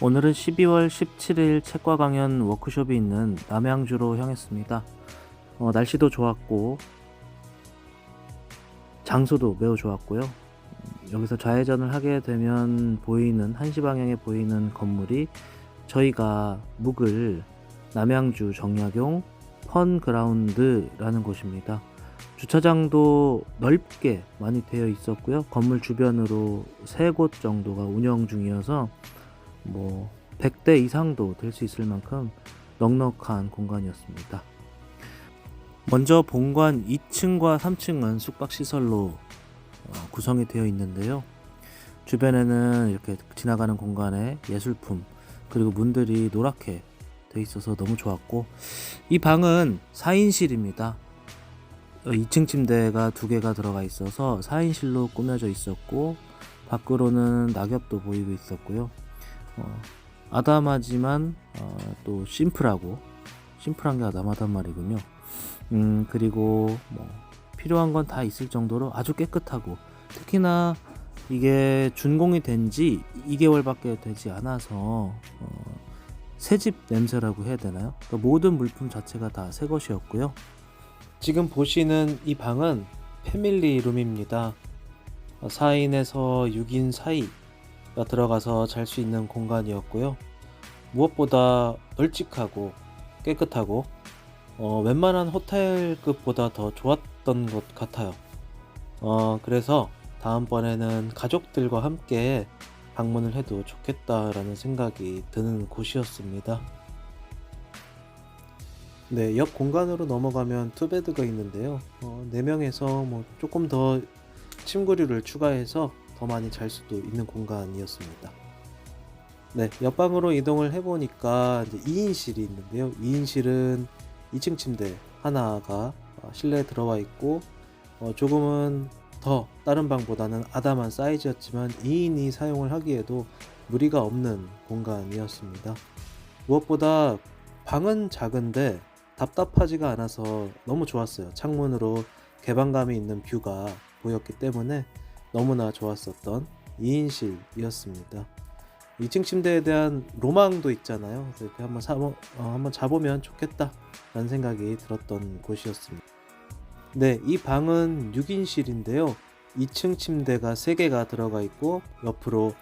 오늘은 12월 17일 책과 강연 워크숍이 있는 남양주로 향했습니다. 어, 날씨도 좋았고 장소도 매우 좋았고요. 음, 여기서 좌회전을 하게 되면 보이는 한시 방향에 보이는 건물이 저희가 묵을 남양주 정약용 펀그라운드라는 곳입니다. 주차장도 넓게 많이 되어 있었고요. 건물 주변으로 세 곳 정도가 운영 중이어서 뭐 100대 이상도 될 수 있을 만큼 넉넉한 공간이었습니다. 먼저 본관 2층과 3층은 숙박 시설로 어, 구성이 되어 있는데요. 주변에는 이렇게 지나가는 공간에 예술품 그리고 문들이 노랗게 돼 있어서 너무 좋았고 이 방은 4인실입니다. 2층 침대가 두 개가 들어가 있어서 4인실로 꾸며져 있었고 밖으로는 낙엽도 보이고 있었고요. 어, 아담하지만 어, 또 심플하고 심플한 게 아담하단 말이군요. 음 그리고 뭐 필요한 건 다 있을 정도로 아주 깨끗하고 특히나 이게 준공이 된 지 2개월밖에 되지 않아서 어, 새집 냄새라고 해야 되나요? 그러니까 모든 물품 자체가 다 새 것이었고요. 지금 보시는 이 방은 패밀리 룸입니다. 4인에서 6인 사이가 들어가서 잘 수 있는 공간이었고요. 무엇보다 널찍하고 깨끗하고 어, 웬만한 호텔급보다 더 좋았던 것 같아요. 어, 그래서 다음번에는 가족들과 함께 방문을 해도 좋겠다라는 생각이 드는 곳이었습니다. 네, 옆 공간으로 넘어가면 투베드가 있는데요. 어, 4명에서 뭐 조금 더 침구류를 추가해서 더 많이 잘 수도 있는 공간이었습니다. 네, 옆방으로 이동을 해보니까 이제 2인실이 있는데요. 2인실은 2층 침대 하나가 어, 실내에 들어와 있고 어, 조금은 더 다른 방보다는 아담한 사이즈였지만 2인이 사용을 하기에도 무리가 없는 공간이었습니다. 무엇보다 방은 작은데 답답하지가 않아서 너무 좋았어요. 창문으로 개방감이 있는 뷰가 보였기 때문에 너무나 좋았었던 2인실이었습니다. 2층 침대에 대한 로망도 있잖아요. 이렇게 한번 사, 어, 한번 자보면 좋겠다라는 생각이 들었던 곳이었습니다. 네, 이 방은 6인실인데요. 2층 침대가 3개가 들어가 있고 옆으로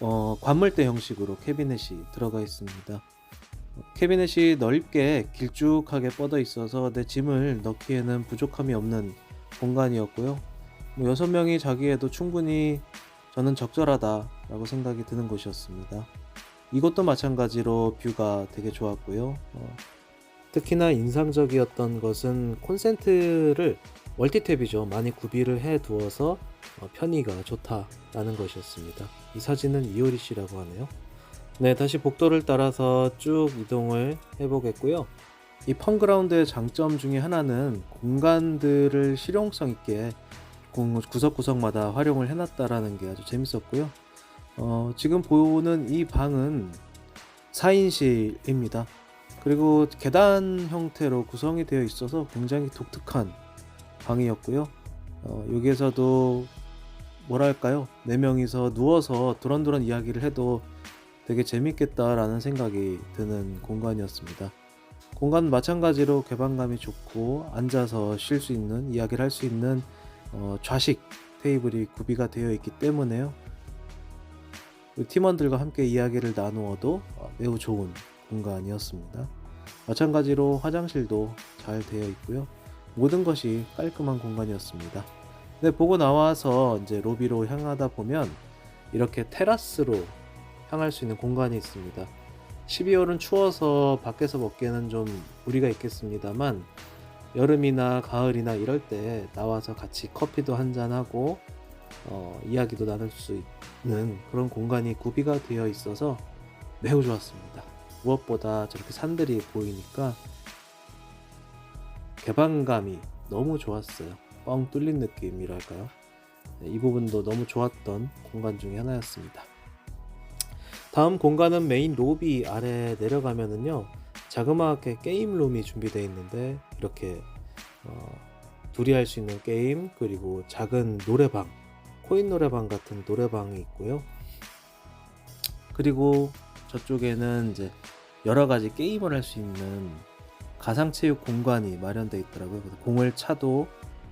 어, 관물대 형식으로 캐비넷이 들어가 있습니다. 캐비넷이 넓게 길쭉하게 뻗어 있어서 내 짐을 넣기에는 부족함이 없는 공간이었고요. 뭐 6명이 자기에도 충분히 저는 적절하다라고 생각이 드는 곳이었습니다. 이곳도 마찬가지로 뷰가 되게 좋았고요. 어, 특히나 인상적이었던 것은 콘센트를 멀티탭이죠. 많이 구비를 해 두어서 어, 편의가 좋다라는 것이었습니다. 이 사진은 이효리 씨라고 하네요. 네, 다시 복도를 따라서 쭉 이동을 해보겠고요. 이 펑그라운드의 장점 중에 하나는 공간들을 실용성 있게 공- 구석구석마다 활용을 해놨다라는 게 아주 재밌었고요. 어, 지금 보는 이 방은 4인실입니다. 그리고 계단 형태로 구성이 되어 있어서 굉장히 독특한 방이었고요. 어, 여기에서도 뭐랄까요? 네 명이서 누워서 두런두런 이야기를 해도 되게 재밌겠다라는 생각이 드는 공간이었습니다. 공간 마찬가지로 개방감이 좋고 앉아서 쉴 수 있는 이야기를 할 수 있는 어, 좌식 테이블이 구비가 되어 있기 때문에요. 그 팀원들과 함께 이야기를 나누어도 어, 매우 좋은 공간이었습니다. 마찬가지로 화장실도 잘 되어 있고요. 모든 것이 깔끔한 공간이었습니다. 네, 보고 나와서 이제 로비로 향하다 보면 이렇게 테라스로 향할 수 있는 공간이 있습니다. 12월은 추워서 밖에서 먹기에는 좀 무리가 있겠습니다만 여름이나 가을이나 이럴 때 나와서 같이 커피도 한잔 하고 어, 이야기도 나눌 수 있는 그런 공간이 구비가 되어 있어서 매우 좋았습니다. 무엇보다 저렇게 산들이 보이니까 개방감이 너무 좋았어요. 뻥 뚫린 느낌이랄까요? 네, 이 부분도 너무 좋았던 공간 중에 하나였습니다. 다음 공간은 메인 로비 아래 내려가면은요 자그마하게 게임룸이 준비되어 있는데 이렇게 어, 둘이 할 수 있는 게임 그리고 작은 노래방 코인 노래방 같은 노래방이 있고요 그리고 저쪽에는 이제 여러 가지 게임을 할 수 있는 가상체육 공간이 마련되어 있더라고요. 그래서 공을 차도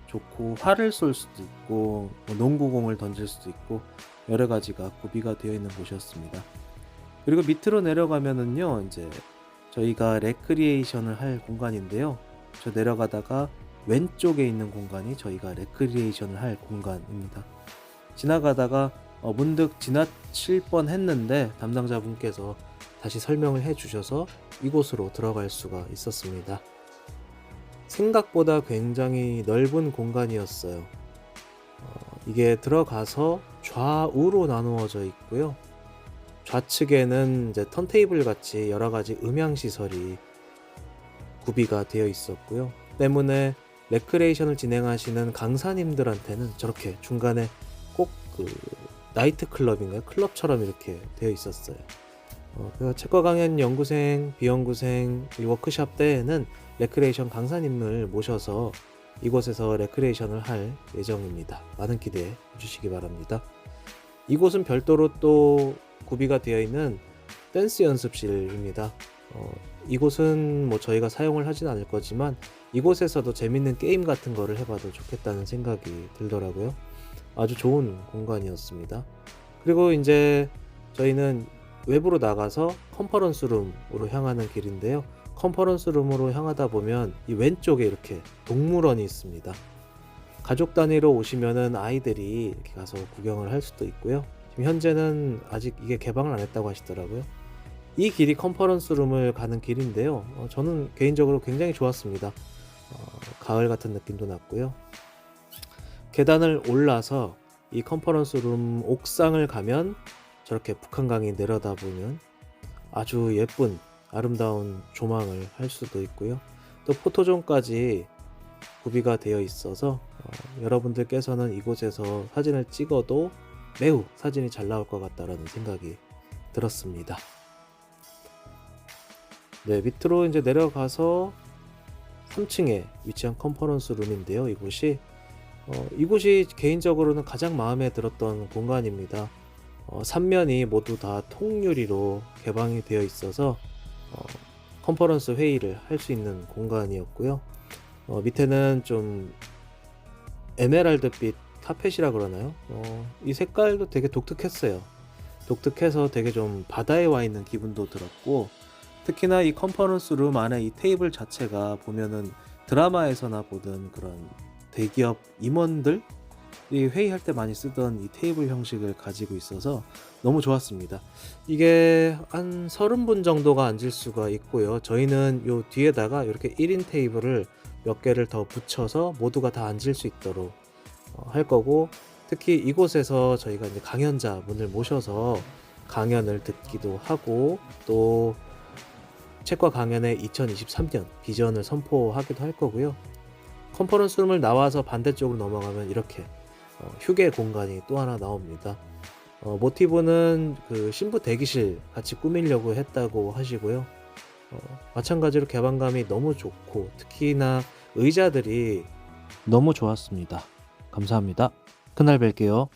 좋고 활을 쏠 수도 있고 뭐 농구공을 던질 수도 있고 여러 가지가 구비가 되어 있는 곳이었습니다. 그리고 밑으로 내려가면은요, 이제 저희가 레크리에이션을 할 공간인데요. 저 내려가다가 왼쪽에 있는 공간이 저희가 레크리에이션을 할 공간입니다. 지나가다가 어, 문득 지나칠 뻔 했는데 담당자분께서 다시 설명을 해 주셔서 이곳으로 들어갈 수가 있었습니다. 생각보다 굉장히 넓은 공간이었어요. 어, 이게 들어가서 좌우로 나누어져 있고요. 좌측에는 이제 턴테이블 같이 여러 가지 음향 시설이 구비가 되어 있었고요. 때문에 레크레이션을 진행하시는 강사님들한테는 저렇게 중간에 꼭 그 나이트 클럽인가요? 클럽처럼 이렇게 되어 있었어요. 어, 그 체과 강연 연구생, 비연구생, 이 워크샵 때에는 레크레이션 강사님을 모셔서 이곳에서 레크레이션을 할 예정입니다. 많은 기대해 주시기 바랍니다. 이곳은 별도로 또 구비가 되어 있는 댄스 연습실입니다. 어, 이곳은 뭐 저희가 사용을 하진 않을 거지만 이곳에서도 재밌는 게임 같은 거를 해봐도 좋겠다는 생각이 들더라고요. 아주 좋은 공간이었습니다. 그리고 이제 저희는 외부로 나가서 컨퍼런스 룸으로 향하는 길인데요. 컨퍼런스 룸으로 향하다 보면 이 왼쪽에 이렇게 동물원이 있습니다. 가족 단위로 오시면은 아이들이 이렇게 가서 구경을 할 수도 있고요. 현재는 아직 이게 개방을 안 했다고 하시더라고요. 이 길이 컨퍼런스 룸을 가는 길인데요. 어, 저는 개인적으로 굉장히 좋았습니다. 어, 가을 같은 느낌도 났고요. 계단을 올라서 이 컨퍼런스 룸 옥상을 가면 저렇게 북한강이 내려다보는 아주 예쁜 아름다운 조망을 할 수도 있고요. 또 포토존까지 구비가 되어 있어서 어, 여러분들께서는 이곳에서 사진을 찍어도 매우 사진이 잘 나올 것 같다라는 생각이 들었습니다. 네, 밑으로 이제 내려가서 3층에 위치한 컨퍼런스 룸인데요. 이곳이 어, 이곳이 개인적으로는 가장 마음에 들었던 공간입니다. 어, 3면이 모두 다 통유리로 개방이 되어 있어서 어, 컨퍼런스 회의를 할 수 있는 공간이었고요. 어, 밑에는 좀 에메랄드빛 카펫이라 그러나요? 어, 이 색깔도 되게 독특했어요. 독특해서 되게 좀 바다에 와 있는 기분도 들었고 특히나 이 컨퍼런스 룸 안에 이 테이블 자체가 보면은 드라마에서나 보던 그런 대기업 임원들 이 회의할 때 많이 쓰던 이 테이블 형식을 가지고 있어서 너무 좋았습니다. 이게 한 30분 정도가 앉을 수가 있고요. 저희는 요 뒤에다가 이렇게 1인 테이블을 몇 개를 더 붙여서 모두가 다 앉을 수 있도록 어, 할 거고 특히 이곳에서 저희가 이제 강연자 분을 모셔서 강연을 듣기도 하고 또 책과 강연의 2023년 비전을 선포하기도 할 거고요. 컨퍼런스 룸을 나와서 반대쪽으로 넘어가면 이렇게 어, 휴게 공간이 또 하나 나옵니다. 어, 모티브는 그 신부 대기실 같이 꾸미려고 했다고 하시고요. 어, 마찬가지로 개방감이 너무 좋고 특히나 의자들이 너무 좋았습니다. 감사합니다. 그날 뵐게요.